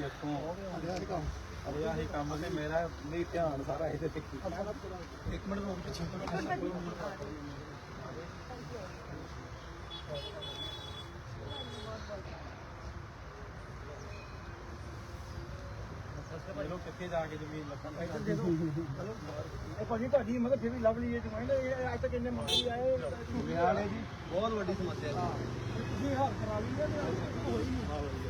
ਸੀ ਇੱਥੋਂ ਅਰਿਆ ਹੀ ਕੰਮ ਤੇ ਮੇਰਾ ਨਹੀਂ ਧਿਆਨ ਸਾਰਾ ਇਹਦੇ ਤੇ ਇੱਕ ਮਿੰਟ ਰੁਕ ਪਿੱਛੇ ਚਲੋ ਕਿੱਥੇ ਜਾ ਕੇ ਜ਼ਮੀਨ ਲੱਭਣ ਇੱਧਰ ਦੇ ਦਿਓ ਇਹ ਭਾਜੀ ਤੁਹਾਡੀ ਮਤਲਬ ਫਿਰ ਵੀ ਲੱਭ ਲਈਏ ਜਮਾਇਨ ਇਹ ਅੱਜ ਤੱਕ ਇੰਨੇ ਮੰਗੀ ਆਏ ਵਿਆਲੇ ਜੀ ਬਹੁਤ ਵੱਡੀ ਸਮੱਸਿਆ ਜੀ ਤੁਸੀਂ ਹੱਲ ਕਰਾ ਲਈਏ ਤੇ ਹੋਈ ਨਹੀਂ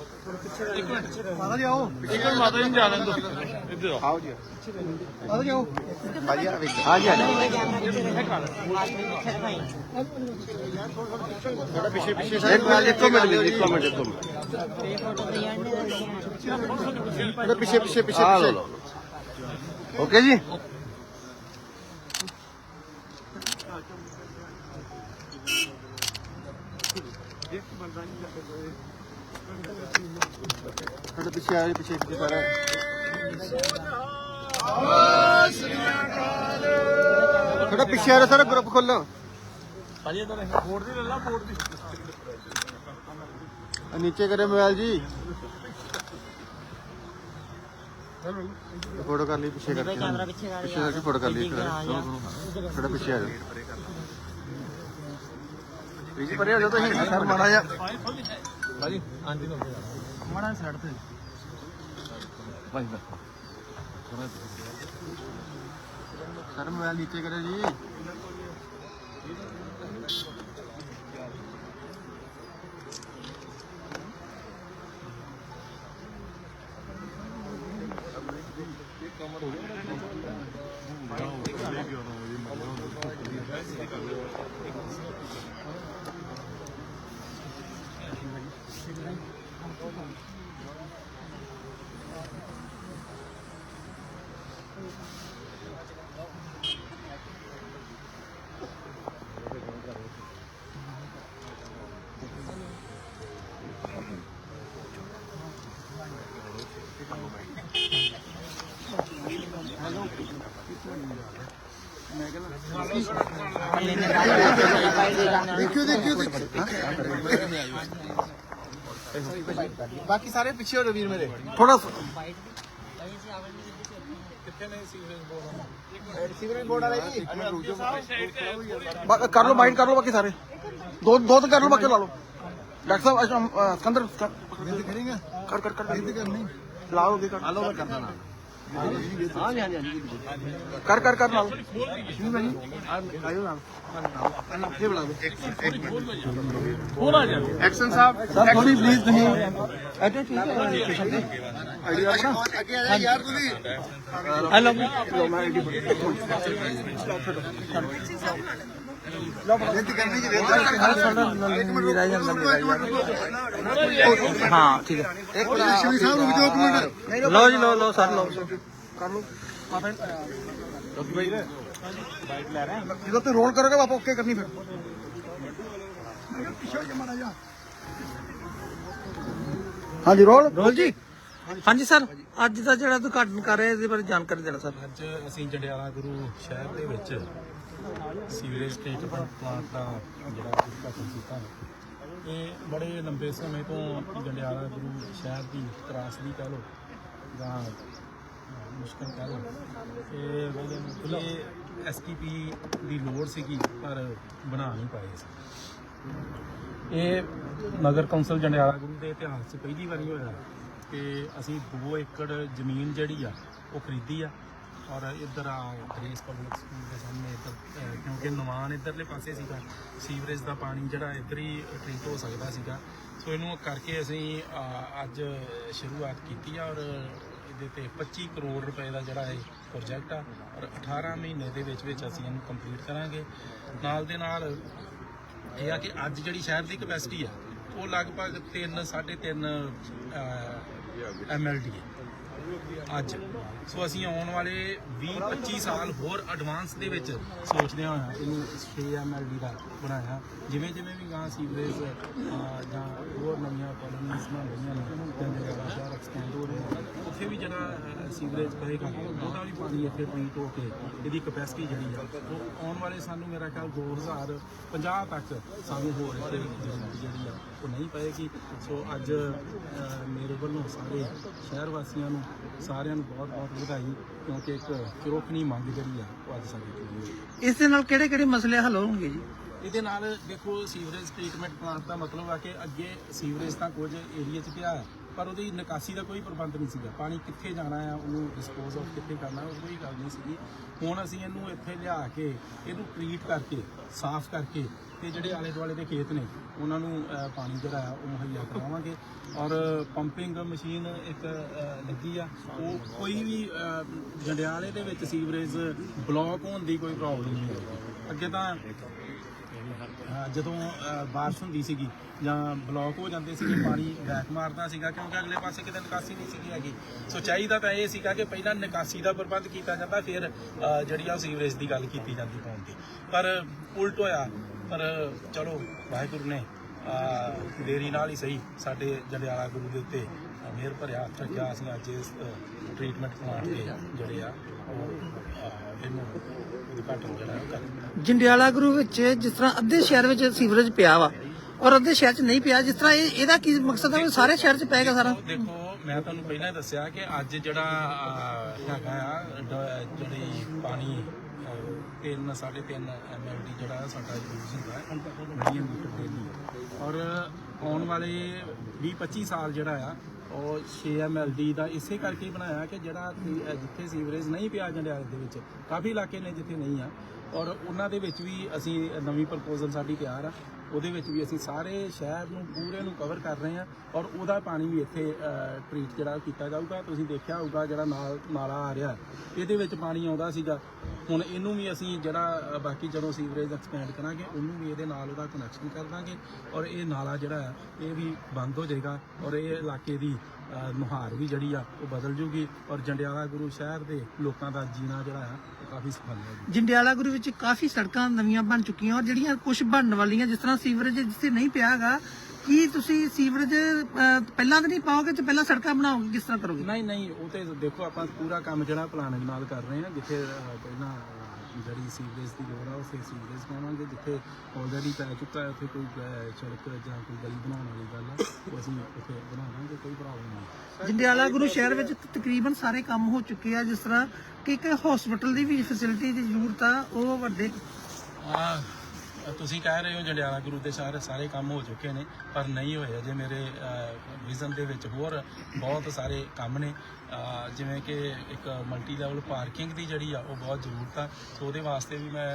ਮਾਤਾ ਜੀ ਆਓ ਇੱਕ ਮਿੰਟ ਮਾਤਾ ਜੀ ਨੂੰ ਜਾ ਲੈਣ ਇੱਧਰ ਆਓ ਜੀ ਮਾਤਾ ਜੀ ਆਓ ਭਾਜੀ ਆ ਵੇਖ ਹਾਂ ਜੀ ਆ ਥੋੜਾ ਪਿੱਛੇ ਪਿੱਛੇ ਇੱਕ ਮਿੰਟ ਇੱਕ ਮਿੰਟ ਇੱਕ ਮਿੰਟ। ਇੱਕ ਮਿੰਟ ਥੋੜਾ ਪਿੱਛੇ ਪਿੱਛੇ ਪਿੱਛੇ ਪਿੱਛੇ ਓਕੇ ਜੀ ਥੋੜਾ ਪਿੱਛੇ ਆ ਪਿੱਛੇ ਪਿੱਛੇ ਸਾਰਾ ਥੋੜਾ ਪਿੱਛੇ ਆ ਰਿਹਾ ਸਾਰਾ ਗਰੁੱਪ ਖੋਲੋ। ਭਾਜੀ ਇਧਰ ਬੋਰਡ ਦੀ ਲੈ ਲਾ ਬੋਰਡ ਦੀ ਆ ਨੀਚੇ ਕਰੇ ਮੋਬਾਈਲ ਜੀ। ਫੋਟੋ ਕਰ ਲਈ, ਪਿੱਛੇ ਕਰਕੇ। ਪਿੱਛੇ ਕਰ ਕਰਕੇ ਫੋਟੋ ਕਰ ਲਈ ਥੋੜਾ ਪਿੱਛੇ ਆ ਜਾਓ। ਵੀਜੀ ਪਰੇ ਹੋ ਜਾਓ ਤੁਸੀਂ। ਮਾੜਾ ਜਿਹਾ ਭਾਜੀ ਆਂਦੀ ਨੂੰ ਮੜਾ ਸਾਈਡ ਤੇ ਸਰ ਮੋਬਾਈਲ ਨੀਚੇ ਕਰੇ ਜੀ। देखियो देखियो देखियो ਬਾਕੀ ਸਾਰੇ ਪਿੱਛੇ ਹੋ ਰਹੇ ਵੀਰ ਮੇਰੇ। ਥੋੜਾ ਸੀਵਰੇਜ ਬੋਰਡ ਵਾਲੇ? ਜੀ? ਕਰ ਲਓ ਮਾਈਂਡ ਕਰ ਲਓ ਬਾਕੀ ਸਾਰੇ। ਦੋ ਦੋ ਤਾਂ ਕਰ ਲਓ ਬਾਕੀ ਲਾ ਲਓ। ਡਾਕਟਰ ਸਾਹਿਬ ਸਿਕੰਦਰ ਕਰ ਕਰ ਕਰ। ਕਰਨੀ। ਲਾਓ ਦੇ ਕਰ। ਆਲੋ ਮੈਂ ਕਰਨਾ ਨਾ ਹਾਂ ਜੀ ਹਾਂ ਜੀ ਕਰ ਕਰ ਕਰ ਨਾਲ ਨਹੀਂ ਭਾਈ ਆਇਓ ਨਾਲ ਨਾਲ ਇਹ ਬਣਾ ਦੇ ਥੋੜਾ ਜਿਹਾ ਐਕਸ਼ਨ ਸਾਹਿਬ। ਸਰ ਥੋੜੀ ਪਲੀਜ਼ ਤੁਸੀਂ। ਐਟੇ ਠੀਕ ਹੈ। ਆਈਡੀਆ ਆਪਣਾ ਅੱਗੇ ਆ ਜਾ ਯਾਰ ਤੁਸੀਂ। ਹੈਲੋ ਲੋ ਮੈਂ ਆਈਡੀ ਬੇਨਤੀ ਕਰਨੀ ਜੀ ਹਾਂ ਠੀਕ ਹੈ ਇੱਕ ਮਿੰਟ ਸ਼ਿਵੀ ਸਾਹਿਬ ਰੁਕ ਜਾਓ ਇੱਕ ਮਿੰਟ ਲਓ ਜੀ ਲਓ ਲਓ ਸਰ ਲਓ ਕਰ ਲਓ ਮਾਤਾ ਜਦੋਂ ਤੇ ਰੋਲ ਕਰੋਗੇ ਵਾਪਸ ਓਕੇ ਕਰਨੀ ਫਿਰ ਹਾਂਜੀ ਰੋਲ? ਰੋਲ ਜੀ? ਹਾਂਜੀ ਸਰ। ਅੱਜ ਦਾ ਜਿਹੜਾ ਉਦਘਾਟਨ ਕਰ ਰਹੇ ਇਹਦੇ ਬਾਰੇ ਜਾਣਕਾਰੀ ਦੇਣਾ ਸਰ। ਅੱਜ ਅਸੀਂ ਜੰਡਿਆਲਾ ਗੁਰੂ ਸ਼ਹਿਰ ਦੇ ਵਿੱਚ ਸੀਵਰੇਜ ਟ੍ਰੀਟਮੈਂਟ ਪਲਾਂਟ ਦਾ ਜਿਹੜਾ ਉਦਘਾਟਨ ਕੀਤਾ ਇਹ ਬੜੇ ਲੰਬੇ ਸਮੇਂ ਤੋਂ ਜੰਡਿਆਲਾ ਗੁਰੂ ਸ਼ਹਿਰ ਦੀ ਤਰਾਸਦੀ ਕਹਿ ਲਓ ਜਾਂ ਮੁਸ਼ਕਲ ਕਹਿ ਲਓ। ਇਹ ਇਹ ਐਸਟੀਪੀ ਦੀ ਲੋੜ ਸੀਗੀ, ਪਰ ਬਣਾ ਨਹੀਂ ਪਾਏ ਸੀ ਇਹ ਨਗਰ ਕੌਂਸਲ ਜੰਡਿਆਲਾ ਗੁਰੂ ਦੇ ਇਤਿਹਾਸ 'ਚ ਪਹਿਲੀ ਵਾਰੀ ਹੋਇਆ ਕਿ ਅਸੀਂ 2 ਏਕੜ ਜ਼ਮੀਨ ਜਿਹੜੀ ਆ, ਉਹ ਖਰੀਦੀ ਆ ਔਰ ਇੱਧਰ ਆ, ਗ੍ਰੇਸ ਪਬਲਿਕ ਸਕੂਲ ਦੇ ਕਿਉਂਕਿ ਨਵਾਨ ਇੱਧਰਲੇ ਪਾਸੇ ਸੀਗਾ। ਸੀਵਰੇਜ ਦਾ ਪਾਣੀ ਜਿਹੜਾ ਇੱਧਰ ਹੀ ਟ੍ਰੀਟ ਹੋ ਸਕਦਾ ਸੀਗਾ। ਸੋ ਇਹਨੂੰ ਕਰਕੇ ਅਸੀਂ ਅੱਜ ਸ਼ੁਰੂਆਤ ਕੀਤੀ ਆ ਔਰ ਇਹਦੇ ਤੇ 25 ਕਰੋੜ ਰੁਪਏ ਦਾ ਜਿਹੜਾ ਇਹ ਪ੍ਰੋਜੈਕਟ ਆ ਔਰ 18 ਮਹੀਨੇ ਦੇ ਵਿੱਚ ਵਿੱਚ ਅਸੀਂ ਇਹਨੂੰ ਕੰਪਲੀਟ ਕਰਾਂਗੇ। ਨਾਲ ਦੇ ਨਾਲ ਇਹ ਆ ਕਿ ਅੱਜ ਜਿਹੜੀ ਸ਼ਹਿਰ ਦੀ ਕਪੈਸਿਟੀ ਆ ਉਹ ਲਗਭਗ 3 3.5 ਐਮਐਲਡੀ ਹੈ ਅੱਜ। ਸੋ ਅਸੀਂ ਆਉਣ ਵਾਲੇ 20 25 ਸਾਲ ਹੋਰ ਐਡਵਾਂਸ ਦੇ ਵਿੱਚ ਸੋਚਦੇ ਹਾਂ ਇਹਨੂੰ 6 ਐਮਐਲਡੀ ਦਾ ਬਣਾਇਆ। ਜਿਵੇਂ ਜਿਵੇਂ ਵੀ ਗਾਂ ਸੀਵਰੇਜ ਜਾਂ ਹੋਰ ਨਵੀਆਂ ਕਾਲੋਨੀਆਂ ਬਣ ਰਹੀਆਂ ਨੇ ਤੇ ਜਗ੍ਹਾ ਸ਼ਹਿਰ ਐਕਸਪੈਂਡ ਹੋ ਰਿਹਾ ਉੱਥੇ ਵੀ ਜਿਹੜਾ ਸੀਵਰੇਜ ਪਏਗਾ ਉਹਦਾ ਵੀ ਪਾਣੀ ਇੱਥੇ ਟ੍ਰੀਟ ਹੋ ਕੇ ਇਹਦੀ ਕਪੈਸਿਟੀ ਜਿਹੜੀ ਆ ਉਹ ਆਉਣ ਵਾਲੇ ਸਾਨੂੰ ਮੇਰਾ ਖਿਆਲ 2050 ਤੱਕ ਸਾਨੂੰ ਹੋਰ ਇੱਥੇ ਜ਼ਰੂਰਤ ਜਿਹੜੀ ਆ ਉਹ ਨਹੀਂ ਪਏਗੀ। ਸੋ ਅੱਜ ਅਹ, ਮੇਰੇ ਵੱਲੋਂ ਸਾਰੇ ਸ਼ਹਿਰ ਵਾਸੀਆਂ ਨੂੰ ਸਾਰਿਆਂ ਨੂੰ ਬਹੁਤ ਬਹੁਤ ਵਧਾਈ ਕਿਉਂਕਿ ਇੱਕ ਚਿਰੋਖਣੀ ਮੰਗ ਜਿਹੜੀ ਆ ਉਹ ਅੱਜ ਸਾਡੀ ਪੂਰੀ ਹੋਈ ਇਸ ਦੇ ਨਾਲ ਕਿਹੜੇ ਕਿਹੜੇ ਮਸਲੇ ਹੱਲ ਹੋਣਗੇ ਜੀ? ਇਹਦੇ ਨਾਲ ਦੇਖੋ ਸੀਵਰੇਜ ਟ੍ਰੀਟਮੈਂਟ ਪਲਾਂਟ ਦਾ ਮਤਲਬ ਆ ਕਿ ਅੱਗੇ ਸੀਵਰੇਜ ਤਾਂ ਕੁਝ ਏਰੀਆ 'ਚ ਪਿਆ ਹੈ, ਪਰ ਉਹਦੀ ਨਿਕਾਸੀ ਦਾ ਕੋਈ ਪ੍ਰਬੰਧ ਨਹੀਂ ਸੀਗਾ। ਪਾਣੀ ਕਿੱਥੇ ਜਾਣਾ ਆ ਉਹਨੂੰ ਡਿਸਪੋਜ਼ ਆਫ ਕਿੱਥੇ ਕਰਨਾ ਉਹ ਕੋਈ ਗੱਲ ਨਹੀਂ ਸੀਗੀ। ਹੁਣ ਅਸੀਂ ਇਹਨੂੰ ਇੱਥੇ ਲਿਆ ਕੇ ਇਹਨੂੰ ਟ੍ਰੀਟ ਕਰਕੇ ਸਾਫ਼ ਕਰਕੇ ਤੇ ਜਿਹੜੇ ਆਲੇ ਦੁਆਲੇ ਦੇ ਖੇਤ ਨੇ ਉਹਨਾਂ ਨੂੰ ਅਹ, ਪਾਣੀ ਜਿਹੜਾ ਆ ਉਹ ਮੁਹੱਈਆ ਕਰਵਾਵਾਂਗੇ। ਔਰ ਪੰਪਿੰਗ ਮਸ਼ੀਨ ਇੱਕ ਅਹ, ਲੱਗੀ ਆ। ਉਹ ਕੋਈ ਵੀ ਅਹ, ਜੰਡਿਆਲੇ ਦੇ ਵਿੱਚ ਸੀਵਰੇਜ ਬਲੌਕ ਹੋਣ ਦੀ ਕੋਈ ਪ੍ਰੋਬਲਮ ਨਹੀਂ ਆਏਗੀ ਅੱਗੇ ਤਾਂ ਅਹ ਜਦੋਂ ਅਹ ਬਾਰਿਸ਼ ਹੁੰਦੀ ਸੀਗੀ ਜਾਂ ਬਲੌਕ ਹੋ ਜਾਂਦੇ ਸੀਗੇ ਪਾਣੀ ਬੈਕ ਮਾਰਦਾ ਸੀਗਾ ਕਿਉਂਕਿ ਅਗਲੇ ਪਾਸੇ ਕਿਤੇ ਨਿਕਾਸੀ ਨਹੀਂ ਸੀਗੀ ਹੈਗੀ। ਸੋ ਚਾਹੀਦਾ ਤਾਂ ਇਹ ਸੀਗਾ ਕਿ ਪਹਿਲਾਂ ਨਿਕਾਸੀ ਦਾ ਪ੍ਰਬੰਧ ਕੀਤਾ ਜਾਂਦਾ ਫਿਰ ਅਹ ਜਿਹੜੀ ਆ ਸੀਵਰੇਜ ਦੀ ਗੱਲ ਕੀਤੀ ਜਾਂਦੀ ਪਾਉਣ ਦੀ। ਪਰ ਉਲਟ ਹੋਇਆ। ਪਰ ਚਲੋ ਵਾਹਿਗੁਰੂ ਨੇ ਅਹ ਦੇਰੀ ਨਾਲ ਹੀ ਸਹੀ ਸਾਡੇ ਜੰਡਿਆਲਾ ਗੁਰੂ ਦੇ ਉੱਤੇ ਮਿਹਰ ਭਰਿਆ ਹੱਥ ਰੱਖਿਆ ਅਸੀਂ ਅੱਜ ਇਸ ਟ੍ਰੀਟਮੈਂਟ ਪਲਾਂਟ ਦੇ ਜਿਹੜੇ ਆ। ਉਹ ਇਹਨੂੰ ਉਦਘਾਟਨ ਜਿਹੜਾ ਉਹ ਕਰ ਜੰਡਿਆਲਾ ਗੁਰੂ ਵਿੱਚ ਜਿਸ ਤਰ੍ਹਾਂ ਅੱਧੇ ਸ਼ਹਿਰ ਵਿੱਚ ਸੀਵਰੇਜ ਪਿਆ ਵਾ ਔਰ ਅੱਧੇ ਸ਼ਹਿਰ 'ਚ ਨਹੀਂ ਪਿਆ ਜਿਸ ਤਰ੍ਹਾਂ ਇਹ ਇਹਦਾ ਕੀ ਮਕਸਦ ਹੈ ਸਾਰੇ ਸ਼ਹਿਰ 'ਚ ਪਏਗਾ ਸਾਰਾ। ਦੇਖੋ ਮੈਂ ਤੁਹਾਨੂੰ ਪਹਿਲਾਂ ਹੀ ਦੱਸਿਆ ਕਿ ਅੱਜ ਜਿਹੜਾ ਹੈਗਾ ਆ ਜਿਹੜੀ ਪਾਣੀ ਅਹ, ਤਿੰਨ ਸਾਢੇ 3 ਐਮਐਲਡੀ ਜਿਹੜਾ ਸਾਡਾ ਯੂਜ਼ ਹੁੰਦਾ ਹੈ ਔਰ ਆਉਣ ਵਾਲੇ 20 25 ਸਾਲ ਜਿਹੜਾ ਆ, ਉਹ 6 ਐਮਐਲਡੀ ਦਾ ਇਸੇ ਕਰਕੇ ਹੀ ਬਣਾਇਆ ਕਿ ਜਿਹੜਾ ਜਿੱਥੇ ਸੀਵਰੇਜ ਨਹੀਂ ਪਿਆ ਜੰਡਿਆਲੇ ਦੇ ਵਿੱਚ, ਕਾਫੀ ਇਲਾਕੇ ਨੇ ਜਿੱਥੇ ਨਹੀਂ ਆ। ਔਰ ਉਹਨਾਂ ਦੇ ਵਿੱਚ ਵੀ ਅਸੀਂ ਨਵੀਂ ਪ੍ਰਪੋਜ਼ਲ ਸਾਡੀ ਤਿਆਰ ਆ। ਉਹਦੇ ਵਿੱਚ ਵੀ ਅਸੀਂ ਸਾਰੇ ਸ਼ਹਿਰ ਨੂੰ, ਪੂਰੇ ਨੂੰ ਕਵਰ ਕਰ ਰਹੇ ਹਾਂ ਔਰ ਉਹਦਾ ਪਾਣੀ ਵੀ ਇੱਥੇ ਟ੍ਰੀਟ ਜਿਹੜਾ ਕੀਤਾ ਜਾਊਗਾ। ਤੁਸੀਂ ਦੇਖਿਆ ਹੋਊਗਾ ਜਿਹੜਾ ਨਾਲ ਨਾਲਾ ਆ ਰਿਹਾ। ਇਹਦੇ ਵਿੱਚ ਪਾਣੀ ਆਉਂਦਾ ਸੀਗਾ। ਹੁਣ ਇਹਨੂੰ ਵੀ ਅਸੀਂ ਜਿਹੜਾ ਬਾਕੀ ਜਦੋਂ ਸੀਵਰੇਜ ਐਕਸਪੈਂਡ ਕਰਾਂਗੇ, ਉਹਨੂੰ ਵੀ ਇਹਦੇ ਨਾਲ ਉਹਦਾ ਕਨੈਕਸ਼ਨ ਕਰ ਦਾਂਗੇ ਔਰ ਇਹ ਨਾਲਾ ਜਿਹੜਾ ਆ ਇਹ ਵੀ ਬੰਦ ਹੋ ਜਾਏਗਾ ਔਰ ਇਹ ਇਲਾਕੇ ਦੀ ਨੁਹਾਰ ਵੀ ਜਿਹੜੀ ਆ, ਉਹ ਬਦਲ ਜੂਗੀ ਔਰ ਜੰਡਿਆਲਾ ਗੁਰੂ ਸ਼ਹਿਰ ਦੇ ਲੋਕਾਂ ਦਾ ਜੀਣਾ ਜਿਹੜਾ ਆ ਜੰਡਿਆਲਾ ਗੁਰੂ ਵਿੱਚ ਕਾਫੀ ਸੜਕਾਂ ਨਵੀਆਂ ਬਣ ਚੁੱਕੀਆਂ ਔਰ ਜਿਹੜੀਆਂ ਕੁਝ ਬਣਨ ਵਾਲੀਆਂ ਜਿਸ ਤਰ੍ਹਾਂ ਸੀਵਰੇਜ ਜਿੱਥੇ ਨਹੀਂ ਪਿਆ ਹੈਗਾ ਕੀ ਤੁਸੀਂ ਸੀਵਰੇਜ ਅਹ, ਪਹਿਲਾਂ ਤਾਂ ਨਹੀਂ ਪਾਓਗੇ ਤੇ ਪਹਿਲਾਂ ਸੜਕਾਂ ਬਣਾਓਗੇ ਕਿਸ ਤਰ੍ਹਾਂ ਕਰੋਗੇ? ਨਹੀਂ ਨਹੀਂ ਉਹ ਤੇ ਦੇਖੋ ਆਪਾਂ ਪੂਰਾ ਕੰਮ ਜਿਹੜਾ ਪਲਾਨਿੰਗ ਨਾਲ ਕਰ ਰਹੇ ਹਾਂ ਜਿੱਥੇ ਅਹ, ਪਹਿਲਾਂ ਜਿਹੜੀ ਸੀਵਰੇਜ ਦੀ ਲੋੜ ਆ ਉਸੇ ਸੀਵਰੇਜ ਪਾਵਾਂਗੇ। ਜਿੱਥੇ ਆਲਰੇਡੀ ਪੈ ਚੁੱਕਾ ਹੈ ਉੱਥੇ ਕੋਈ ਅਹ, ਸੜਕ ਜਾਂ ਕੋਈ ਗਲੀ ਬਣਾਉਣ ਵਾਲੀ ਗੱਲ ਆ ਉਹ ਅਸੀਂ ਉੱਥੇ ਬਣਾਵਾਂਗੇ ਕੋਈ ਪ੍ਰੋਬਲਮ ਨਹੀਂ। ਜੰਡਿਆਲਾ ਗੁਰੂ ਸ਼ਹਿਰ ਵਿੱਚ ਤਕਰੀਬਨ ਸਾਰੇ ਕੰਮ ਹੋ ਚੁੱਕੇ ਆ ਜਿਸ ਤਰ੍ਹਾਂ ਕਿ ਇੱਕ ਹਸਪੀਟਲ ਦੀ ਵੀ ਫੈਸਿਲਿਟੀ ਦੀ ਜ਼ਰੂਰਤ ਆ ਉਹ ਵੱਡੇ ਆ ਤੁਸੀਂ ਕਹਿ ਰਹੇ ਹੋ ਜੰਡਿਆਲਾ ਗੁਰੂ ਦੇ ਸਾਰੇ ਸਾਰੇ ਕੰਮ ਹੋ ਚੁੱਕੇ ਨੇ, ਪਰ ਨਹੀਂ ਹੋਏ ਅਜੇ ਮੇਰੇ ਵਿਜ਼ਨ ਦੇ ਵਿੱਚ ਹੋਰ ਬਹੁਤ ਸਾਰੇ ਕੰਮ ਨੇ। ਜਿਵੇਂ ਕਿ ਇੱਕ ਮਲਟੀ ਲੈਵਲ ਪਾਰਕਿੰਗ ਦੀ ਜਿਹੜੀ ਆ, ਉਹ ਬਹੁਤ ਜ਼ਰੂਰਤ ਆ। ਸੋ ਉਹਦੇ ਵਾਸਤੇ ਵੀ ਮੈਂ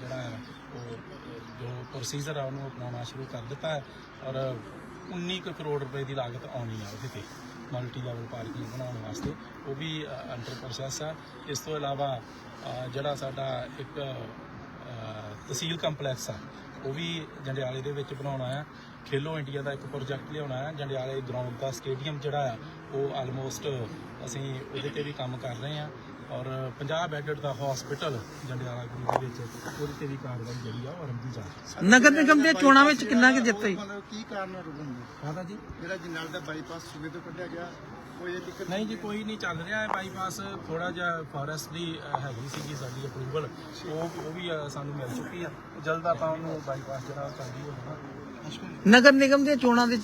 ਜਿਹੜਾ ਉਹ, ਜੋ ਪ੍ਰੋਸੀਜਰ ਆ, ਉਹਨੂੰ ਅਪਣਾਉਣਾ ਸ਼ੁਰੂ ਕਰ ਦਿੱਤਾ ਹੈ। ਔਰ 19 ਕੁ ਕਰੋੜ ਰੁਪਏ ਦੀ ਲਾਗਤ ਆਉਣੀ ਆ ਉਹਦੇ ਤੇ ਮਲਟੀ ਲੈਵਲ ਪਾਰਕਿੰਗ ਬਣਾਉਣ ਵਾਸਤੇ। ਉਹ ਵੀ ਅੰਡਰ ਪ੍ਰੋਸੈਸ ਆ। ਇਸ ਤੋਂ ਇਲਾਵਾ ਜਿਹੜਾ ਸਾਡਾ ਇੱਕ ਤਹਿਸੀਲ ਕੰਪਲੈਕਸ ਆ। ਉਹ ਵੀ ਜੰਡਿਆਲੇ ਦੇ ਵਿੱਚ ਬਣਾਉਣਾ ਆ। ਖੇਲੋ ਇੰਡੀਆ ਦਾ ਇੱਕ ਪ੍ਰੋਜੈਕਟ ਲਿਆਉਣਾ ਹੈ ਜੰਡਿਆਲੇ ਗਰਾਊਂਡ ਦਾ ਸਟੇਡੀਅਮ ਜਿਹੜਾ ਆ ਉਹ ਆਲਮੋਸਟ ਅਸੀਂ ਉਹਦੇ ਤੇ ਵੀ ਕੰਮ ਕਰ ਰਹੇ ਆ। ਔਰ 50 ਬੈੱਡਡ ਦਾ ਹਸਪੀਟਲ ਜੰਡਿਆਲਾ ਗੁਰੂ ਦੇ ਵਿੱਚ ਉਹਦੇ ਤੇ ਵੀ ਕਾਰਵਾਈ ਜਿਹੜੀ ਆ ਉਹ ਆਰੰਭੀ ਜਾ ਰਹੀ ਹੈ ਨਗਰ ਨਿਗਮ ਦੀਆਂ ਚੋਣਾਂ ਵਿੱਚ ਕਿੰਨਾ ਕੁ ਜਿੱਤ ਮਤਲਬ ਕੀ ਕਾਰਨ ਰੁਕਣ ਦਾ? ਜੀ? ਜਿਹੜਾ ਜਨਾਲ ਦਾ ਬਾਈਪਾਸ ਸੂਬੇ ਤੋਂ ਕੱਢਿਆ ਗਿਆ ਕੋਈ ਇਹ ਦਿੱਕਤ ਨਹੀਂ ਜੀ ਕੋਈ ਨਹੀਂ ਚੱਲ ਰਿਹਾ ਹੈ ਬਾਈਪਾਸ ਥੋੜਾ ਜਿਹਾ ਫੋਰੈਸਟ ਦੀ ਅਹ, ਹੈਗੀ ਸੀਗੀ ਸਾਡੀ ਅਪਰੂਵਲ ਉਹ ਉਹ ਵੀ ਸਾਨੂੰ ਮਿਲ ਚੁੱਕੀ ਆ। ਜਲਦ ਆਪਾਂ ਉਹਨੂੰ ਬਾਈਪਾਸ ਜਿਹੜਾ ਉਹ ਚੱਲਦੀ ਹੋ ਜਾਣਾ ਨਗਰ ਨਿਗਮ ਦੀਆਂ ਚੋਣਾਂ ਦੇ